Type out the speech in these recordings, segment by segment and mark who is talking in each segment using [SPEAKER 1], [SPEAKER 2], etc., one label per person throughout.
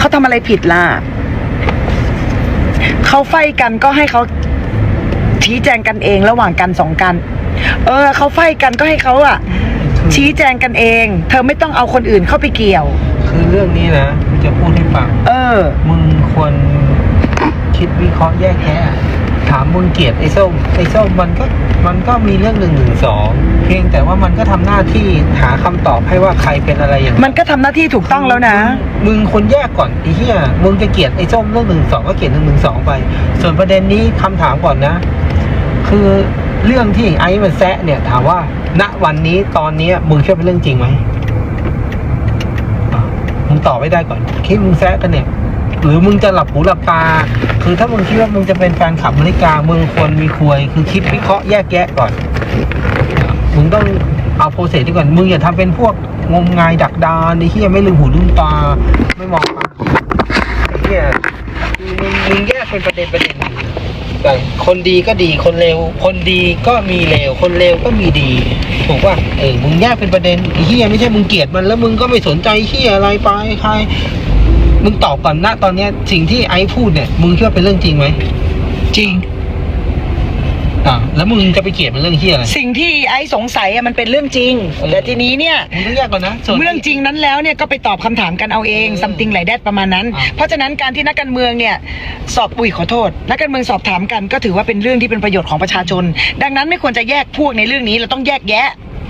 [SPEAKER 1] เขาทำอะไรผิดล่ะเขาไฟกันก็ให้เขาชี้แจงกันเองระหว่างกันสองกัน เออเขาไฟกันก็ให้เขาอะชี้แจงกันเอง เธอไม่ต้องเอาคนอื่นเข้าไปเกี่ยว
[SPEAKER 2] คือเรื่องนี้นะกูจะพูดให้ฟัง
[SPEAKER 1] เออ
[SPEAKER 2] มึงควรคิดวิเคราะห์แยกแยะ ถามมึงเกลียดไอ้ส้มไอ้ส้มมันก็มันก็มีเรื่องหนึ่งหนึ่งสองเพียงแต่ว่ามันก็ทำหน้าที่หาคำตอบให้ว่าใครเป็นอะไรอย่างไร
[SPEAKER 1] มันก็ทำหน้าที่ถูกต้องแล้วนะ
[SPEAKER 2] มึงคนแยกก่อนไอ้เหี้ยมึงจะเกลียดไอ้ส้มเรื่องหนึ่งสองก็เกลียดหนึ่งหนึ่งสองไป ส่วนประเด็นนี้คำถามก่อนนะ คือเรื่องที่ไอ้มันแซะเนี่ยถามว่า ณวันนี้ตอนนี้มึงเชื่อเป็นเรื่องจริงไหมอะมึงตอบไม่ได้ก่อนคิดมึงแซะกันเนี่ย หรือมึงจะหลับหูหลับตา คือถ้ามึงคิดว่ามึงจะเป็นแฟนขับนาฬิกามึงควรมีควยคือคิดวิเคราะห์แยกแยะก่อน มึงต้องเอาโปรเซสที่ก่อน มึงอย่าทำเป็นพวกงมงายดักดานไอ้เหี้ยไม่ลืมหูลืมตา ไม่มองตาไอ้เหี้ยมึงมึงแยกเป็นประเด็นประเด็นแต่คนดีก็ดีคนเลวคนดีก็มีเลวคนเลวก็มีดีถูกป่ะเออมึงแยกเป็นประเด็นไอ้เหี้ยไม่ใช่มึงเกลียดมันแล้วมึงก็ไม่สนใจเหี้ยอะไรไปใคร มึงตอบก่อนนะตอนเนี้ยสิ่งที่ไอซ์พูดเนี่ย มึงคิดว่าเป็นเรื่องจริงไหม
[SPEAKER 1] จริง
[SPEAKER 2] อ่าแล้วมึงจะไปเกลียดมันเรื่องเหี้ยอะไร
[SPEAKER 1] สิ่งที่ไอ้สงสัยอะมันเป็นเรื่องจริง
[SPEAKER 2] เออ
[SPEAKER 1] แต่ทีนี้เนี่ย
[SPEAKER 2] มึงต้องแยกก่อนนะส่วน
[SPEAKER 1] เรื่องจริงนั้นแล้วเนี่ยก็ไปตอบคำถามกันเอาเอง
[SPEAKER 2] เออ
[SPEAKER 1] ซัมติงไหลแดดประมาณนั้น
[SPEAKER 2] อะ
[SPEAKER 1] เพราะฉะนั้นการที่นักการเมืองเนี่ยสอบอุ้ยขอโทษ นักการเมืองสอบถามกันก็ถือว่าเป็นเรื่องที่เป็นประโยชน์ของประชาชน ดังนั้นไม่ควรจะแยกพวกในเรื่องนี้เราต้องแยกแยะ
[SPEAKER 2] คือ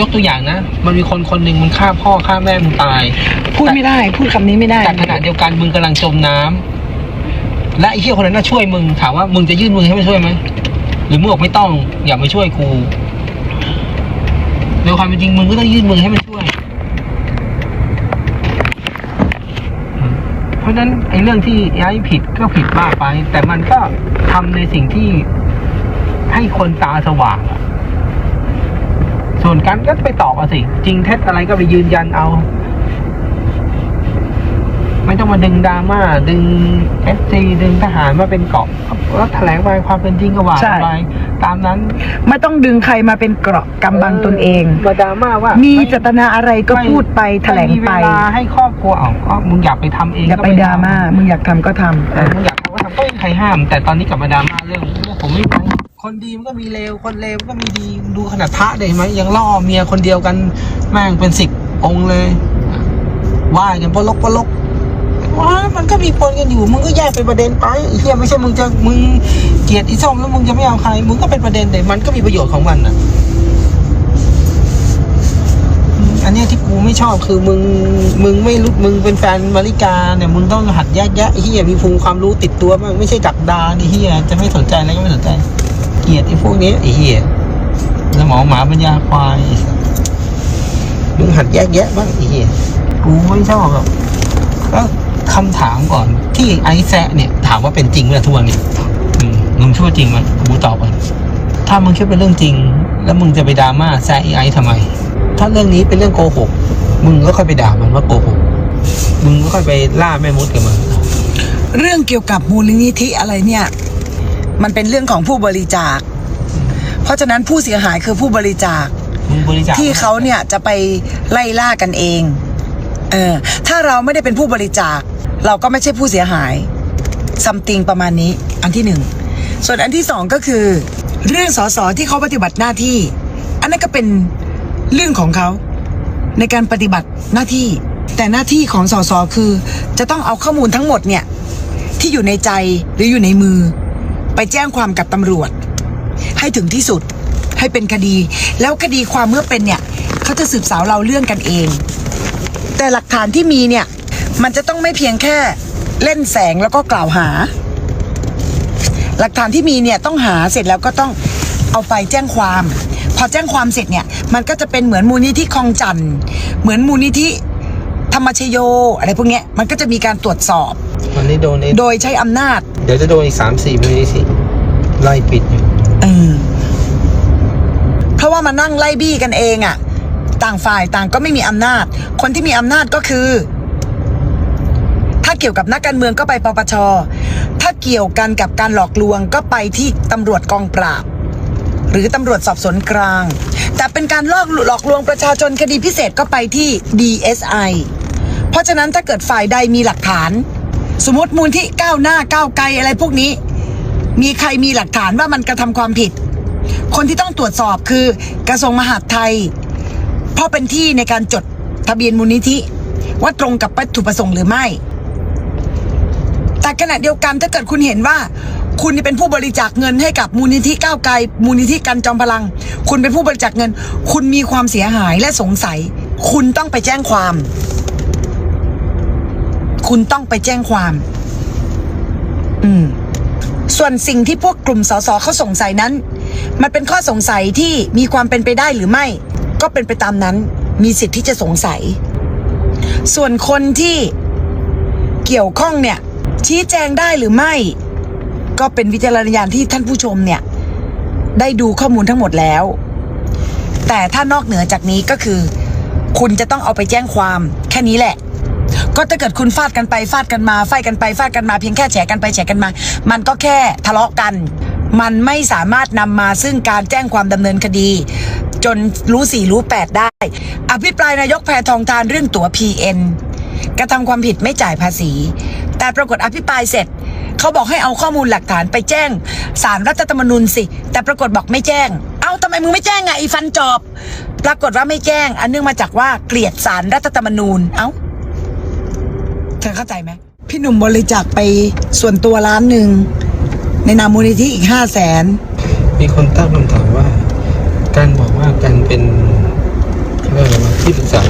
[SPEAKER 2] ยกตัวอย่างนะ มันมีคนคนหนึ่งมันฆ่าพ่อฆ่าแม่มึงตาย
[SPEAKER 1] พูดไม่ได้ พูดคำนี้ไม่ได้
[SPEAKER 2] แต่ขณะเดียวกันมึงกำลังจมน้ำและไอ้เหี้ยคนนั้นน่ะช่วยมึงถามว่ามึงจะยื่นมือให้มันช่วยไหมหรือมึงบอกไม่ต้อง อย่ามาช่วยกูโดยความเป็นจริงมึงก็ต้องยื่นมือให้มันช่วย เพราะฉะนั้นไอ้เรื่องที่ไอ้ผิดก็ผิดมากไป แต่มันก็ทำในสิ่งที่ให้คนตาสว่างอะ ส่วนกันก็ไปตอบเอาสิ จริงเท็จอะไรก็ไปยืนยันเอา ไม่ต้องมาดึงดราม่าดึงเอฟซีดึงทหารมาเป็นเกาะแล้วแถลงไปความเป็นจริงก็ว่า
[SPEAKER 1] ใช่
[SPEAKER 2] ไปตามนั้น
[SPEAKER 1] ไม่ต้องดึงใครมาเป็นเกราะกำบังตนเอง
[SPEAKER 2] มาดราม่าว่า
[SPEAKER 1] มี
[SPEAKER 2] มี
[SPEAKER 1] เจตนาอะไรก็พูดไปแถลง
[SPEAKER 2] มี
[SPEAKER 1] ไป
[SPEAKER 2] เวลาให้ครอบครัวเอาก็มึงอยากไปทำเอง
[SPEAKER 1] อย่า
[SPEAKER 2] ก็
[SPEAKER 1] ไป
[SPEAKER 2] ทำ
[SPEAKER 1] ดราม่า มึงอยากทำก็ทำ
[SPEAKER 2] เออมึงอยากทำก็ทำก็ไม่มีใครห้าม แต่ตอนนี้กลับมาดราม่าเรื่องว่าผมไม่รู้ คนดีมันก็มีเลว คนเลวมันก็มีดี ดูขนาดพระได้ไหมยังล่อเมียคนเดียวกันแม่งเป็นสิบองค์เลยว่ากันปลกปลกว่ามันก็มีปนกันอยู่ มึงก็แยกเป็นประเด็นไปเฮียไม่ใช่มึงจะมึงเกลียดอีส้มแล้วมึงจะไม่เอาใคร มึงก็เป็นประเด็นเลยมันก็มีประโยชน์ของมันอะ อันนี้ที่กูไม่ชอบคือมึงมึงไม่รู้มึงเป็นแฟนมาริกาเนี่ยมึงต้องหัดแยกแยะเฮียมีภูมิความรู้ติดตัวบ้างไม่ใช่ดักดานไอ้เฮียจะไม่สนใจอะไรก็ไม่สนใจ กลียดไอ้พวกนี้ไอ้เฮียสมองหมาปัญญาควายมึงหัดแยกแยะบ้างไอ้เฮียกูไม่ชอบหรอกก็คำถามก่อน ที่ไอ้แซะเนี่ย ถามว่าเป็นจริงไหมทุกวันเนี่ยมึงคิดว่าจริงไหมกูตอบก่อนถ้ามึงคิดเป็นเรื่องจริง แล้วมึงจะไปดราม่าแซะไอ้ไอ้ทำไม ถ้าเรื่องนี้เป็นเรื่องโกหกมึงก็ค่อยไปด่ามันว่าโกหกมึงก็ค่อยไปล่าแม่มดกับมัน
[SPEAKER 1] เรื่องเกี่ยวกับมูลนิธิอะไรเนี่ย มันเป็นเรื่องของผู้บริจาค เพราะฉะนั้นผู้เสียหายคือผู้บริจาค
[SPEAKER 2] มึงบริจาค
[SPEAKER 1] ที่เขาเนี่ยจะไปไล่ล่ากันเอง เออ ถ้าเราไม่ได้เป็นผู้บริจาค เราก็ไม่ใช่ผู้เสียหายซัมติงประมาณนี้ อันที่หนึ่ง ส่วนอันที่สองก็คือ เรื่องสสที่เขาปฏิบัติหน้าที่ อันนั้นก็เป็นเรื่องของเขา ในการปฏิบัติหน้าที่ แต่หน้าที่ของสสคือ จะต้องเอาข้อมูลทั้งหมดเนี่ย ที่อยู่ในใจหรืออยู่ในมือ ไปแจ้งความกับตำรวจ ให้ถึงที่สุดให้เป็นคดี แล้วคดีความเมื่อเป็นเนี่ยเขาจะสืบสาวเราเรื่องกันเอง แต่หลักฐานที่มีเนี่ย มันจะต้องไม่เพียงแค่เล่นแสงแล้วก็กล่าวหา หลักฐานที่มีเนี่ยต้องหาเสร็จแล้วก็ต้องเอาไปแจ้งความ พอแจ้งความเสร็จเนี่ย มันก็จะเป็นเหมือนมูลนิธิคลองจันทร์เหมือนมูลนิธิธรรมชโยอะไรพวกเนี้ยมันก็จะมีการตรวจสอบ
[SPEAKER 2] วันนี้โดนไอ้
[SPEAKER 1] โดยใช้อำนาจ
[SPEAKER 2] เดี๋ยวจะโดนอีกสามสี่ม่ได้สิไล่ปิดอยู่
[SPEAKER 1] เออเพราะว่ามานั่งไล่บี้กันเองอะ่ะ ต่างฝ่ายต่างก็ไม่มีอำนาจ คนที่มีอำนาจก็คือ ถ้าเกี่ยวกับนักการเมืองก็ไปปปช ถ้าเกี่ยวกันกับการหลอกลวงก็ไปที่ตำรวจกองปราบ หรือตำรวจสอบสวนกลาง แต่เป็นการลอกหลอกลวงประชาชนคดีพิเศษก็ไปที่ DSI เพราะฉะนั้นถ้าเกิดฝ่ายใดมีหลักฐาน สมมติมูลที่ก้าวหน้าก้าวไกลอะไรพวกนี้ มีใครมีหลักฐานว่ามันกระทำความผิด คนที่ต้องตรวจสอบคือกระทรวงมหาดไทย เพราะเป็นที่ในการจดทะเบียนมูลนิธิ ว่าตรงกับวัตถุประสงค์หรือไม่ แต่ขณะเดียวกันถ้าเกิดคุณเห็นว่า คุณเป็นผู้บริจาคเงินให้กับมูลนิธิก้าวไกล มูลนิธิกันจอมพลัง คุณเป็นผู้บริจาคเงิน คุณมีความเสียหายและสงสัย คุณต้องไปแจ้งความ คุณต้องไปแจ้งความ อืม ส่วนสิ่งที่พวกกลุ่มสสเขาสงสัยนั้น มันเป็นข้อสงสัยที่มีความเป็นไปได้หรือไม่ ก็เป็นไปตามนั้น มีสิทธิ์ที่จะสงสัย ส่วนคนที่เกี่ยวข้องเนี่ย ชี้แจงได้หรือไม่ ก็เป็นวิจารณญาณที่ท่านผู้ชมเนี่ย ได้ดูข้อมูลทั้งหมดแล้ว แต่ถ้านอกเหนือจากนี้ก็คือ คุณจะต้องเอาไปแจ้งความแค่นี้แหละ ก็ถ้าเกิดคุณฟาดกันไปฟาดกันมาไฟกันไปฟาดกันมาเพียงแค่แฉกันไปแฉกันมา มันก็แค่ทะเลาะกัน มันไม่สามารถนำมาซึ่งการแจ้งความดำเนินคดี จนรู้สี่รู้แปดได้ อภิปรายนายกแพทองทานเรื่องตั๋ว PN กระทำความผิดไม่จ่ายภาษี แต่ปรากฏอภิปรายเสร็จเขาบอกให้เอาข้อมูลหลักฐานไปแจ้งสารรัฐธรรมนูญสิ แต่ปรากฏบอกไม่แจ้ง เอ้าทำไมมึงไม่แจ้งอะอีฟันจอบ ปรากฏว่าไม่แจ้ง อันเนื่องมาจากว่าเกลียดสารรัฐธรรมนูญ เอ้า เธอเข้าใจไหมพี่หนุ่มบริจาคไปส่วนตัวล้านหนึ่งในนามมูลนิธิอีกห้าแสน
[SPEAKER 2] มีคนตั้งคำถามว่า การบอกว่าการเป็นเรียกอะไรวะที่ปรึกษา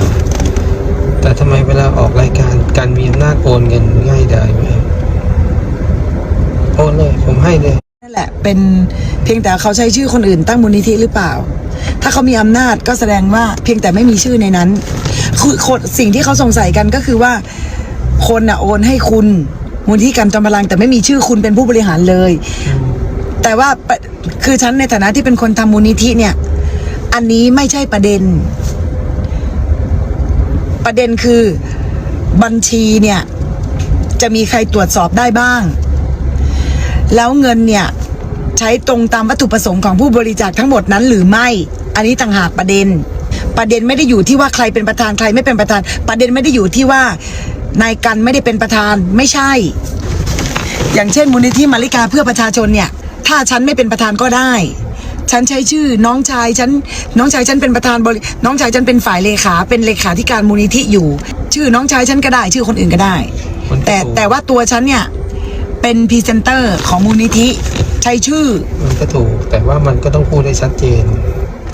[SPEAKER 2] แต่ทำไมเวลาออกรายการการมีอำนาจโอนเงินง่ายได้ไหมโอนเลยผมให้เลย
[SPEAKER 1] นั่นแหละเป็นเพียงแต่เขาใช้ชื่อคนอื่นตั้งมูลนิธิหรือเปล่า ถ้าเขามีอำนาจก็แสดงว่าเพียงแต่ไม่มีชื่อในนั้นคือคนสิ่งที่เขาสงสัยกันก็คือว่า คนน่ะโอนให้คุณมูลนิธิการจอมพลังแต่ไม่มีชื่อคุณเป็นผู้บริหารเลย แต่ว่าคือฉันในฐานะที่เป็นคนทำมูลนิธิเนี่ย อันนี้ไม่ใช่ประเด็น ประเด็นคือบัญชีเนี่ย จะมีใครตรวจสอบได้บ้าง แล้วเงินเนี่ย ใช้ตรงตามวัตถุประสงค์ของผู้บริจาคทั้งหมดนั้นหรือไม่ อันนี้ต่างหากประเด็น ประเด็นไม่ได้อยู่ที่ว่าใครเป็นประธานใครไม่เป็นประธาน ประเด็นไม่ได้อยู่ที่ว่า นายกันไม่ได้เป็นประธานไม่ใช่ อย่างเช่นมูลนิธิมาริกาเพื่อประชาชนเนี่ย ถ้าฉันไม่เป็นประธานก็ได้ ฉันใช้ชื่อน้องชายฉันน้องชายฉันเป็นประธานบริน้องชายฉันเป็นฝ่ายเลขาเป็นเลขาธิการมูลนิธิอยู่ ชื่อน้องชายฉันก็ได้ ชื่อคนอื่นก็ได้
[SPEAKER 2] คนก็
[SPEAKER 1] แต่
[SPEAKER 2] ถูก
[SPEAKER 1] แต่ว่าตัวฉันเนี่ยเป็นพรีเซนเตอร์ของมูลนิธิใช้ชื่อ
[SPEAKER 2] มันก็ถูก แต่ว่ามันก็ต้องพูดให้ชัดเจน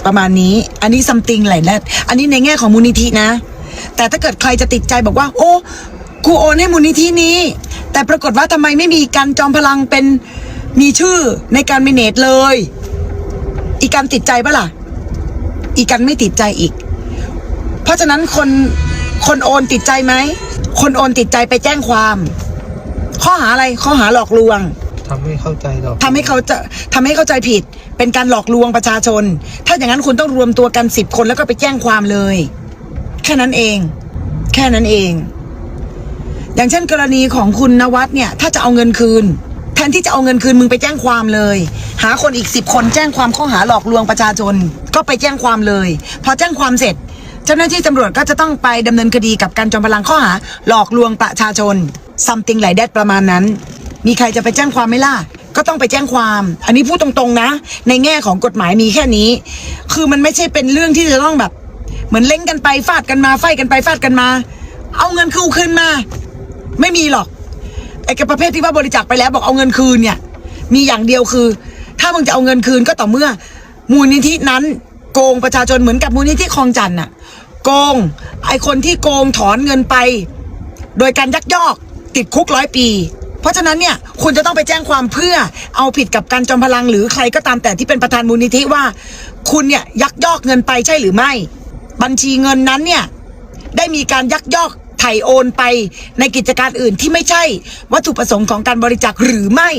[SPEAKER 1] ประมาณนี้ อันนี้ซัมติงอะไรนะอันนี้ในแง่ของมูลนิธินะ แต่ถ้าเกิดใครจะติดใจบอกว่า โอ้กูโอนให้มูลนิธินี้ แต่ปรากฏว่าทำไมไม่มีการจอมพลังเป็นมีชื่อในการเมเนจเลย อีการติดใจปะล่ะ อีกันไม่ติดใจอีก เพราะฉะนั้นคนคนโอนติดใจไหม คนโอนติดใจไปแจ้งความ ข้อหาอะไรข้อหาหลอกลวง
[SPEAKER 2] ทำให้เข้าใจหรอก
[SPEAKER 1] ทำให้เขาจะทำให้เข้าใจผิด เป็นการหลอกลวงประชาชน ถ้าอย่างนั้นคุณต้องรวมตัวกันสิบคนแล้วก็ไปแจ้งความเลย แค่นั้นเอง แค่นั้นเอง อย่างเช่นกรณีของคุณนวัดเนี่ย ถ้าจะเอาเงินคืน แทนที่จะเอาเงินคืนมึงไปแจ้งความเลย หาคนอีกสิบคนแจ้งความข้อหาหลอกลวงประชาชนก็ไปแจ้งความเลย พอแจ้งความเสร็จเจ้าหน้าที่ตำรวจก็จะต้องไปดำเนินคดีกับการจอมพลังข้อหา หลอกลวงประชาชน something like that ประมาณนั้น มีใครจะไปแจ้งความไหมล่ะ ก็ต้องไปแจ้งความ อันนี้พูดตรงๆนะ ในแง่ของกฎหมายมีแค่นี้ คือมันไม่ใช่เป็นเรื่องที่จะต้องแบบ เหมือนเล่งกันไปฟาดกันมาไฟกันไปฟาดกันมา เอาเงินคืนคืนมา ไม่มีหรอกไอ้กประเภทที่ว่าบริจาคไปแล้วบอกเอาเงินคืนเนี่ย มีอย่างเดียวคือ ถ้ามึงจะเอาเงินคืนก็ต่อเมื่อ มูลนิธินั้น โกงประชาชนเหมือนกับมูลนิธิคลองจันทร์น่ะ โกง ไอ้คนที่โกงถอนเงินไป โดยการยักยอกติดคุกร้อยปี เพราะฉะนั้นเนี่ยคุณจะต้องไปแจ้งความเพื่อเอาผิดกับการจอมพลังหรือใครก็ตามแต่ที่เป็นประธานมูลนิธิว่า คุณเนี่ยยักยอกเงินไปใช่หรือไม่ บัญชีเงินนั้นเนี่ย ได้มีการยักยอกไถ่โอนไปในกิจการอื่นที่ไม่ใช่ วัตถุประสงค์ของการบริจาคหรือไม่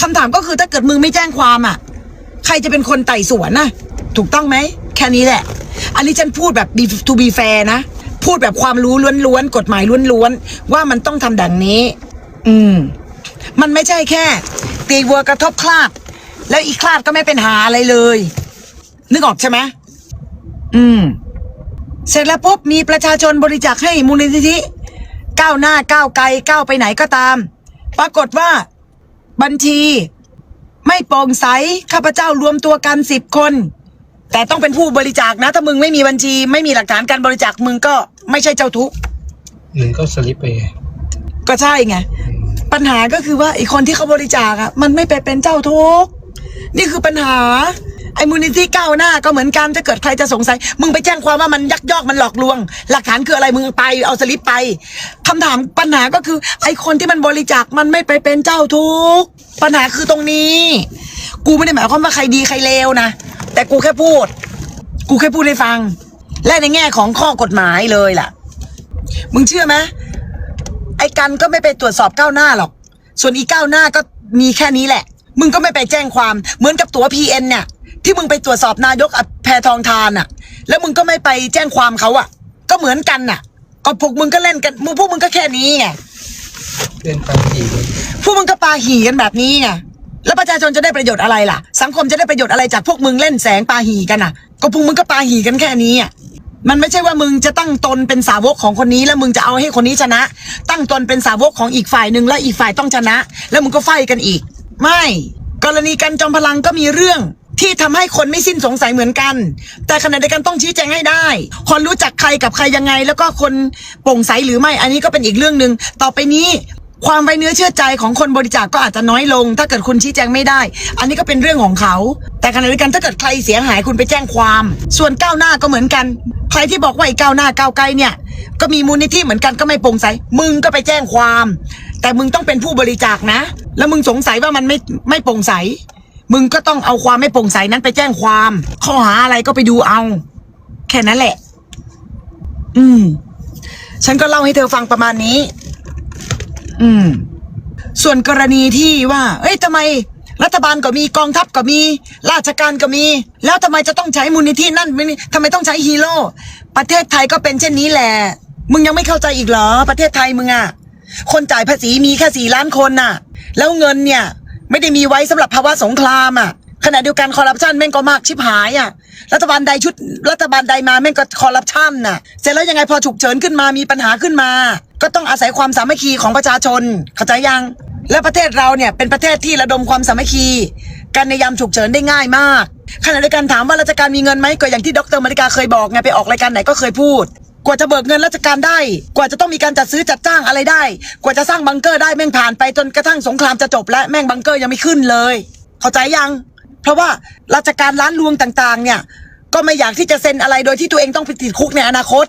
[SPEAKER 1] คำถามก็คือถ้าเกิดมึงไม่แจ้งความอะ ใครจะเป็นคนไต่สวนนะถูกต้องไหม แค่นี้แหละ อันนี้ฉันพูดแบบ be- to be fair นะ พูดแบบความรู้ล้วนๆกฎหมายล้วนๆว่ามันต้องทำดังนี้ อืม มันไม่ใช่แค่ ตีวัวกระทบคลาด แล้วอีคลาดก็ไม่เป็นหาอะไรเลย นึกออกใช่ไหมอืม เสร็จแล้วปุ๊บมีประชาชนบริจาคให้มูลนิธิก้าวหน้าก้าวไกลก้าวไปไหนก็ตาม ปรากฏว่าบัญชี ไม่โปร่งใสข้าพเจ้ารวมตัวกันสิบคน แต่ต้องเป็นผู้บริจาคนะ ถ้ามึงไม่มีบัญชี ไม่มีหลักฐานการบริจาคมึงก็ไม่ใช่เจ้าทุกข์
[SPEAKER 2] มึงก็สลิปไปไง
[SPEAKER 1] ก็ใช่ไงปัญหาก็คือว่าไอ้คนที่เขาบริจาคอะมันไม่ไปเป็นเจ้าทุกข์นี่คือปัญหา ไอ้มูลนิธิก้าวหน้าก็เหมือนกันถ้าเกิดใครจะสงสัย มึงไปแจ้งความว่ามันยักยอกมันหลอกลวง หลักฐานคืออะไรมึงไปเอาสลิปไปคำถามปัญหาก็คือ ไอ้คนที่มันบริจาคมันไม่ไปเป็นเจ้าทุกปัญหาคือตรงนี้ กูไม่ได้หมายความว่าใครดีใครเลวนะแต่กูแค่พูด กูแค่พูดให้ฟัง และในแง่ของข้อกฎหมายเลยล่ะ มึงเชื่อไหมไอ้กันก็ไม่ไปตรวจสอบก้าวหน้าหรอก ส่วนอีก้าวหน้าก็มีแค่นี้แหละ มึงก็ไม่ไปแจ้งความเหมือนกับตั๋ว PN เนี่ย ที่มึงไปตรวจสอบนายกอแพทองทานอะ แล้วมึงก็ไม่ไปแจ้งความเขาอะ ก็เหมือนกันน่ะ ก็พวกมึงก็เล่นกันมึงพวกมึงก็แค่นี้ไง
[SPEAKER 2] เป็นปัญหา
[SPEAKER 1] พวกมึงก็ปาหีกันแบบนี้ไงแล้วประชาชนจะได้ประโยชน์อะไรล่ะ สังคมจะได้ประโยชน์อะไรจากพวกมึงเล่นแสงปาหีกันอะ ก็พวกมึงก็ปาหีกันแค่นี้อะมันไม่ใช่ว่ามึงจะตั้งตนเป็นสาวกของคนนี้ แล้วมึงจะเอาให้คนนี้ชนะ ตั้งตนเป็นสาวกของอีกฝ่ายหนึ่งแล้วอีกฝ่ายต้องชนะ แล้วมึงก็ไฟกันอีก ไม่ กรณีกันจอมพลังก็มีเรื่อง ที่ทำให้คนไม่สิ้นสงสัยเหมือนกัน แต่ขณะเดียวกันต้องชี้แจงให้ได้ คนรู้จักใครกับใครยังไง แล้วก็คนโปร่งใสหรือไม่ อันนี้ก็เป็นอีกเรื่องหนึ่งต่อไปนี้ความไว้เนื้อเชื่อใจของคนบริจาคก็อาจจะน้อยลง ถ้าเกิดคุณชี้แจงไม่ได้ อันนี้ก็เป็นเรื่องของเขา แต่ขณะเดียวกันถ้าเกิดใครเสียหายคุณไปแจ้งความ ส่วนก้าวหน้าก็เหมือนกัน ใครที่บอกว่าไอ้ก้าวหน้าก้าวไกลเนี่ย ก็มีมูลนิธิเหมือนกันก็ไม่โปร่งใส มึงก็ไปแจ้งความ แต่มึงต้องเป็นผู้บริจาคนะ แล้วมึงสงสัยว่ามันไม่ไม่โปร่งใส มึงก็ต้องเอาความไม่โปร่งใสนั้นไปแจ้งความ ข้อหาอะไรก็ไปดูเอา แค่นั้นแหละ อืม ฉันก็เล่าให้เธอฟังประมาณนี้ อืม ส่วนกรณีที่ว่า เอ้ยทำไม รัฐบาลก็มีกองทัพก็มี ราชการก็มี แล้วทำไมจะต้องใช้มูลนิธินั่นไม่นี่ทำไมต้องใช้ฮีโร่ประเทศไทยก็เป็นเช่นนี้แหละ มึงยังไม่เข้าใจอีกเหรอ ประเทศไทยมึงอะคนจ่ายภาษีมีแค่สี่ล้านคนน่ะ แล้วเงินเนี่ย ไม่ได้มีไว้สำหรับภาวะสงครามอะขณะเดียวกันคอร์รัปชันแม่งก็มากชิบหายอะรัฐบาลใดชุดรัฐบาลใดมาแม่งก็คอร์รัปชันน่ะเสร็จแล้วยังไงพอฉุกเฉินขึ้นมามีปัญหาขึ้นมา ก็ต้องอาศัยความสามัคคีของประชาชน เข้าใจยัง และประเทศเราเนี่ยเป็นประเทศที่ระดมความสามัคคีกันในยามฉุกเฉินได้ง่ายมากขณะเดียวกันถามว่าราชการมีเงินไหมก็อย่างที่ดรมาริกาเคยบอกไงไปออกรายการไหนก็เคยพูด กว่าจะเบิกเงินราชการได้ กว่าจะต้องมีการจัดซื้อจัดจ้างอะไรได้ กว่าจะสร้างบังเกอร์ได้แม่งผ่านไปจนกระทั่งสงครามจะจบและแม่งบังเกอร์ยังไม่ขึ้นเลย เข้าใจยัง เพราะว่าราชการร้านรวงต่างๆ เนี่ย ก็ไม่อยากที่จะเซ็นอะไรโดยที่ตัวเองต้องไปติดคุกในอนาคต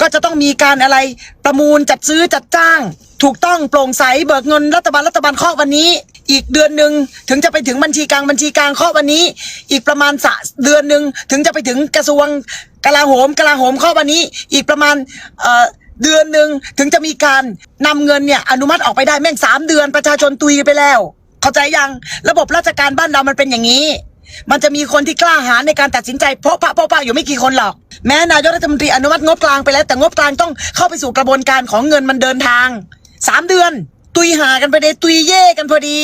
[SPEAKER 1] ก็จะต้องมีการอะไรประมูลจัดซื้อจัดจ้าง ถูกต้องโปร่งใสเบิกเงินรัฐบาลรัฐบาลเคาะวันนี้ อีกเดือนหนึ่งถึงจะไปถึงบัญชีกลางบัญชีกลางเคาะวันนี้ อีกประมาณสะเดือนหนึ่งถึงจะไปถึงกระทรวง กลาโหมกลาโหมเคาวันนี้ อีกประมาณเอ่อเดือนหนึ่งถึงจะมีการนำเงินเนี่ยอนุมัติออกไปได้แม่งสามเดือนประชาชนตุยไปแล้ว เข้าใจยังระบบราชการบ้านเรามันเป็นอย่างนี้ มันจะมีคนที่กล้าหาญในการตัดสินใจเพราะพระเพราะพระอยู่ไม่กี่คนหรอก แม้นายกรัฐมนตรีอนุมัติงบกลางไปแล้วแต่งบกลางต้องเข้าไปสู่กระบวนการของเงินมันเดินทางสามเดือน ตุยหากันไปเลยตุยเย่กันพอดี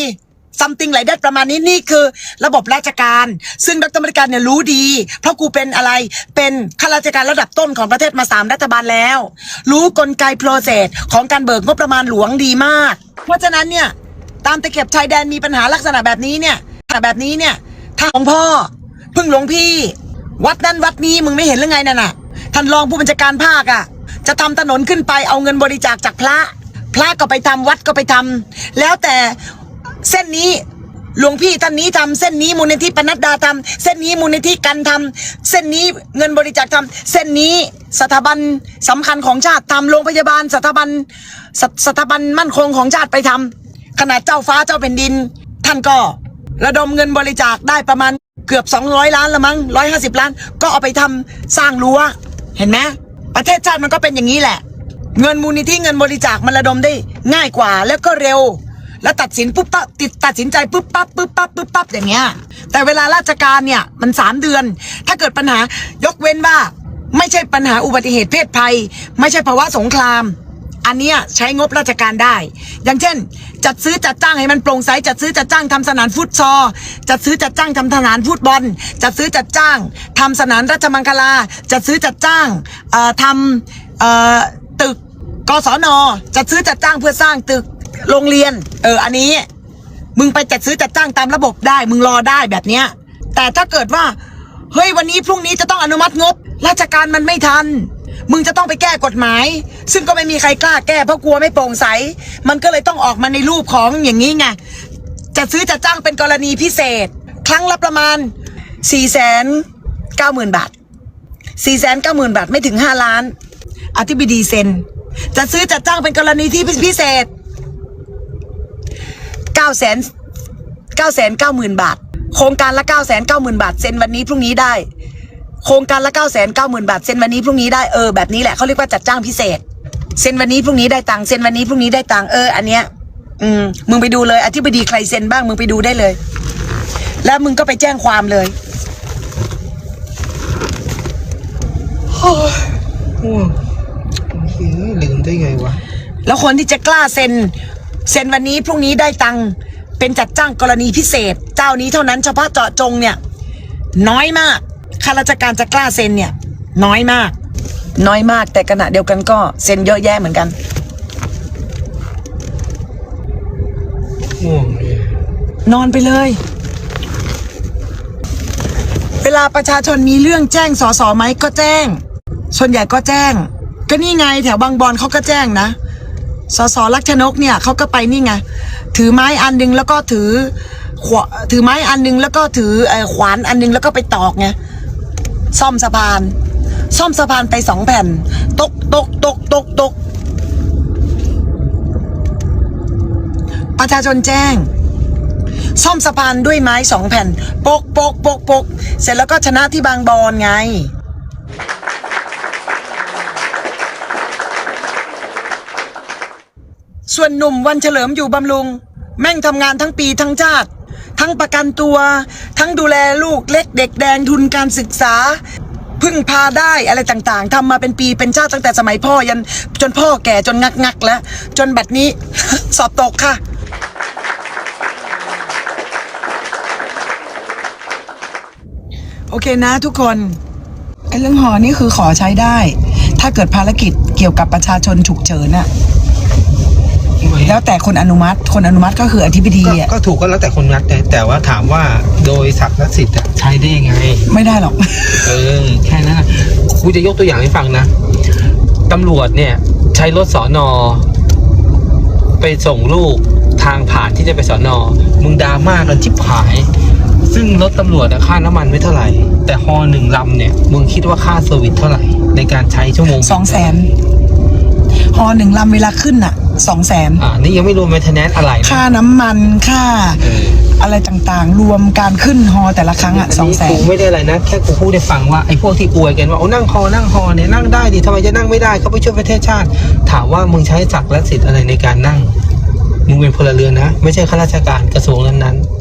[SPEAKER 1] ซัมติงไหลได้ประมาณนี้นี่คือระบบราชการ ซึ่งดรมริการเนี่ยรู้ดี เพราะกูเป็นอะไรเป็นข้าราชการระดับต้นของประเทศมาสามรัฐบาลแล้ว รู้กลไกโปรเซสของการเบิกงบประมาณหลวงดีมาก เพราะฉะนั้นเนี่ยตามตะเข็บชายแดนมีปัญหาลักษณะแบบนี้เนี่ยแบบนี้เนี่ยถ้าของพ่อพึ่งหลวงพี่ วัดนั้นวัดนี้มึงไม่เห็นหรือไงนั่นน่ะท่านรองผู้บัญชาการภาคอะ จะทำถนนขึ้นไปเอาเงินบริจาคจากพระ พระก็ไปทำวัดก็ไปทำแล้วแต่ เส้นนี้หลวงพี่ท่านนี้ทำเส้นนี้มูลนิธิปนัดดาทำเส้นนี้มูลนิธิกันทำเส้นนี้เงินบริจาคทำเส้นนี้สถาบันสำคัญของชาติทำโรงพยาบาลสถาบันสสถาบันมั่นคงของชาติไปทำขนาดเจ้าฟ้าเจ้าแผ่นดิน ท่านก็ระดมเงินบริจาคได้ประมาณเกือบ 200 ล้านละมั้ง150 ล้าน ก็เอาไปทำสร้างรั้วเห็นไหมประเทศชาติมันก็เป็นอย่างนี้แหละ เงินมูลนิธิเงินบริจาคมันระดมได้ง่ายกว่าแล้วก็เร็ว แล้วตัดสินปุ๊บปั๊บติดตัดสินใจปุ๊บปั๊บปุ๊บปั๊บปุ๊บปั๊บอย่างเงี้ยแต่เวลาราชการเนี่ยมันสามเดือน ถ้าเกิดปัญหายกเว้นว่า ไม่ใช่ปัญหาอุบัติเหตุเพศภัย ไม่ใช่ภาวะสงคราม อันเนี้ยใช้งบราชการได้ อย่างเช่น จัดซื้อจัดจ้างให้มันโปร่งใสจัดซื้อจัดจ้างทำสนามฟุตซอลจัดซื้อจัดจ้างทำสนามฟุตบอล จัดซื้อจัดจ้างทำสนามราชมังคลา จัดซื้อจัดจ้างเอ่อทำเอ่อตึกกศนจัดซื้อจัดจ้างเพื่อสร้างตึก โรงเรียน เออ อันนี้ มึงไปจัดซื้อจัดจ้างตามระบบได้ มึงรอได้แบบเนี้ย แต่ถ้าเกิดว่า เฮ้ย วันนี้พรุ่งนี้จะต้องอนุมัติงบ ราชการมันไม่ทัน มึงจะต้องไปแก้กฎหมาย ซึ่งก็ไม่มีใครกล้าแก้เพราะกลัวไม่โปร่งใส มันก็เลยต้องออกมาในรูปของอย่างนี้ไง จัดซื้อจัดจ้างเป็นกรณีพิเศษ ครั้งละประมาณ4ี่แสนเก้าหมื่นบาท4ี่แสนเก้าหมื่นบาทไม่ถึง 5 ล้าน อธิบดีเซ็นจัดซื้อจัดจ้างเป็นกรณีที่พิเศษ 9 0 0 0 0 9 9 9 0 0 0บาท โครงการละ9 9 9 0 0 0บาทเซ็นวันนี้พรุ่งนี้ได้ โครงการละ9 9 9 0 0 0บาทเซ็นวันนี้พรุ่งนี้ได้เออแบบนี้แหละเขาเรียกว่าจัดจ้างพิเศษเซ็นวันนี้พรุ่งนี้ได้ตังค์เซ็นวันนี้พรุ่งนี้ได้ตังค์เอออันเนี้ยอืมมึงไปดูเลยอธิบดีใครเซ็นบ้างมึงไปดูได้เลย แล้วมึงก็ไปแจ้งความเลย
[SPEAKER 2] ง่วงเฮ้ยลืมได้ไงวะ
[SPEAKER 1] แล้วคนที่จะกล้าเซ็น เซ็นวันนี้พรุ่งนี้ได้ตังค์เป็นจัดจ้างกรณีพิเศษ เจ้านี้เท่านั้นเฉพาะเจาะจงเนี่ย น้อยมากข้าราชการจะกล้าเซ็นเนี่ย น้อยมาก น้อยมากแต่ขณะเดียวกันก็เซ็นเยอะแยะเหมือนกัน
[SPEAKER 2] ง่วงเลย
[SPEAKER 1] นอนไปเลย เวลาประชาชนมีเรื่องแจ้งสอสอไหมก็แจ้ง ส่วนใหญ่ก็แจ้ง ก็นี่ไงแถวบางบอนเขาก็แจ้งนะ สสลักชนกเนี่ยเขาก็ไปนี่ไงถือไม้อันหนึงแล้วก็ถือขวถือไม้อันหนึงแล้วก็ถือขวานอันหนึงแล้วก็ไปตอกไงซ่อมสะพาน ซ่อมสะพานไปสองแผ่น ตกตกตกตกตกประชาชนแจ้ง ซ่อมสะพานด้วยไม้สองแผ่น ปกปกปกปกเสร็จแล้วก็ชนะที่บางบอนไง ส่วนหนุ่มวันเฉลิมอยู่บำรุง แม่งทำงานทั้งปีทั้งชาติ ทั้งประกันตัว ทั้งดูแลลูกเล็กเด็กแดงทุนการศึกษา พึ่งพาได้อะไรต่างๆทำมาเป็นปีเป็นชาติตั้งแต่สมัยพ่อยันจนพ่อแก่จนงักงักแล้ว จนบัดนี้ สอบตกค่ะ โอเคนะทุกคนไอ้เรื่องหอนี่คือขอใช้ได้ ถ้าเกิดภารกิจเกี่ยวกับประชาชนฉุกเฉินอะ แล้วแต่คนอนุมัติคนอนุมัติก็คืออธิบดี
[SPEAKER 2] ก็
[SPEAKER 1] อะ
[SPEAKER 2] ก็ถูกก็แล้วแต่คนงัดแต่แต่ว่าถามว่าโดยศักดิ์และสิทธิ์อะใช้ได้ยังไง
[SPEAKER 1] ไม่ได้หรอก
[SPEAKER 2] เออแค่นั้นน่ะกูจะยกตัวอย่างให้ฟังนะ ตำรวจเนี่ย ใช้รถสอนอ ไปส่งลูกทางผ่านที่จะไปสอนอ มึงดราม่ากันชิบหาย ซึ่งรถตำรวจอะค่าน้ำมันไม่เท่าไหร่ แต่ฮอหนึ่งลำเนี่ย มึงคิดว่าค่าเซอร์วิสเท่าไหร่ ในการใช้ชั่วโมง
[SPEAKER 1] สองแสนฮอหนึ่งลำเวลาขึ้นอะ สองแสน
[SPEAKER 2] อ่านี่ยังไม่รวม m ม i เทนแนนอะไรนะ
[SPEAKER 1] ค่าน้ำมันค่า
[SPEAKER 2] เออ
[SPEAKER 1] อะไรต่างๆ รวมการขึ้นฮอแต่ละครั้งอะสองแส
[SPEAKER 2] กู
[SPEAKER 1] น
[SPEAKER 2] ไม่ได้อะไรนะ แค่กูพูดให้ฟังว่าไอ้พวกที่อวยกันว่าโอ้นั่งฮอนั่งฮอเนี่ยนั่งได้ดิทำไมจะนั่งไม่ได้เขาไปช่วยประเทศชาติ ถามว่ามึงใช้ศักดิ์และสิทธิ์อะไรในการนั่ง มึงเป็นพลเรือนนะ ไม่ใช่ข้าราชการกระทรวงนั้นๆ